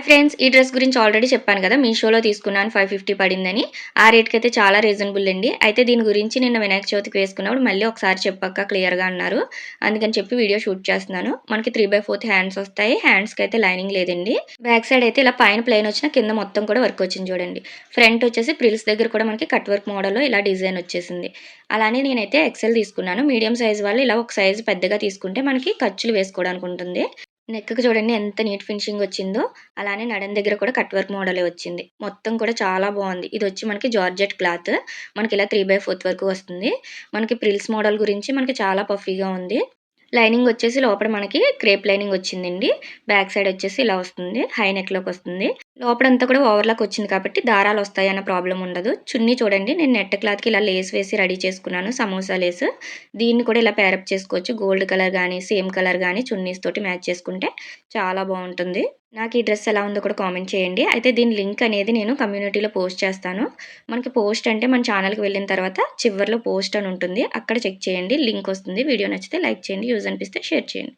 Hi friends ఈ dress గురించి already చెప్పాను కదా మీషోలో తీసుకున్నాను ఫైవ్ ఫిఫ్టీ పడిందని. ఆ రేట్కి అయితే చాలా రీజనబుల్ అండి. అయితే దీని గురించి నిన్న వినాయక చవితికి వేసుకున్నప్పుడు మళ్ళీ ఒకసారి చెప్పాక క్లియర్గా అన్నారు. అందుకని చెప్పి వీడియో షూట్ చేస్తున్నాను. మనకి త్రీ బై ఫోర్త్ హ్యాండ్స్ వస్తాయి. హ్యాండ్స్కి అయితే లైనింగ్ లేదండి. బ్యాక్ సైడ్ అయితే ఇలా పైన ప్లెయిన్ వచ్చిన కింద మొత్తం కూడా వర్క్ వచ్చింది చూడండి. ఫ్రంట్ వచ్చేసి ప్రిల్స్ దగ్గర కూడా మనకి కట్ వర్క్ మోడల్లో ఇలా డిజైన్ వచ్చేసింది. అలానే నేనైతే ఎక్సెల్ తీసుకున్నాను. మీడియం సైజ్ వాళ్ళు ఇలా ఒక సైజు పెద్దగా తీసుకుంటే మనకి ఖర్చులు వేసుకోవడానికి ఉంటుంది. నెక్కి చూడండి ఎంత నీట్ ఫినిషింగ్ వచ్చిందో అలానే నడన్ దగ్గర కూడా కట్ వర్క్ మోడలే వచ్చింది. మొత్తం కూడా చాలా బాగుంది. ఇది వచ్చి మనకి జార్జెట్ క్లాత్. మనకి ఇలా త్రీ బై ఫోర్త్ వరకు వస్తుంది. మనకి ప్రిల్స్ మోడల్ గురించి మనకి చాలా పఫీగా ఉంది. లైనింగ్ వచ్చేసి లోపల మనకి క్రేప్ లైనింగ్ వచ్చిందండి. బ్యాక్ సైడ్ వచ్చేసి ఇలా వస్తుంది. హై నెక్లోకి వస్తుంది. లోపలంతా కూడా ఓవర్లాక్ వచ్చింది కాబట్టి దారాలు వస్తాయి అన్న ప్రాబ్లం ఉండదు. చున్నీ చూడండి. నేను నెట్ క్లాత్కి ఇలా లేస్ వేసి రెడీ చేసుకున్నాను. సమోసా లేస్. దీన్ని కూడా ఇలా ప్యారప్ చేసుకోవచ్చు. గోల్డ్ కలర్ కానీ సేమ్ కలర్ కానీ చున్నీస్ తోటి మ్యాచ్ చేసుకుంటే చాలా బాగుంటుంది. నాకు ఈ డ్రెస్ ఎలా ఉందో కూడా కామెంట్ చేయండి. అయితే దీని లింక్ అనేది నేను కమ్యూనిటీలో పోస్ట్ చేస్తాను. మనకి పోస్ట్ అంటే మన ఛానల్కి వెళ్ళిన తర్వాత చివరిలో పోస్ట్ అని ఉంటుంది. అక్కడ చెక్ చేయండి. లింక్ వస్తుంది. వీడియో నచ్చితే లైక్ చేయండి. యూజ్ అనిపిస్తే షేర్ చేయండి.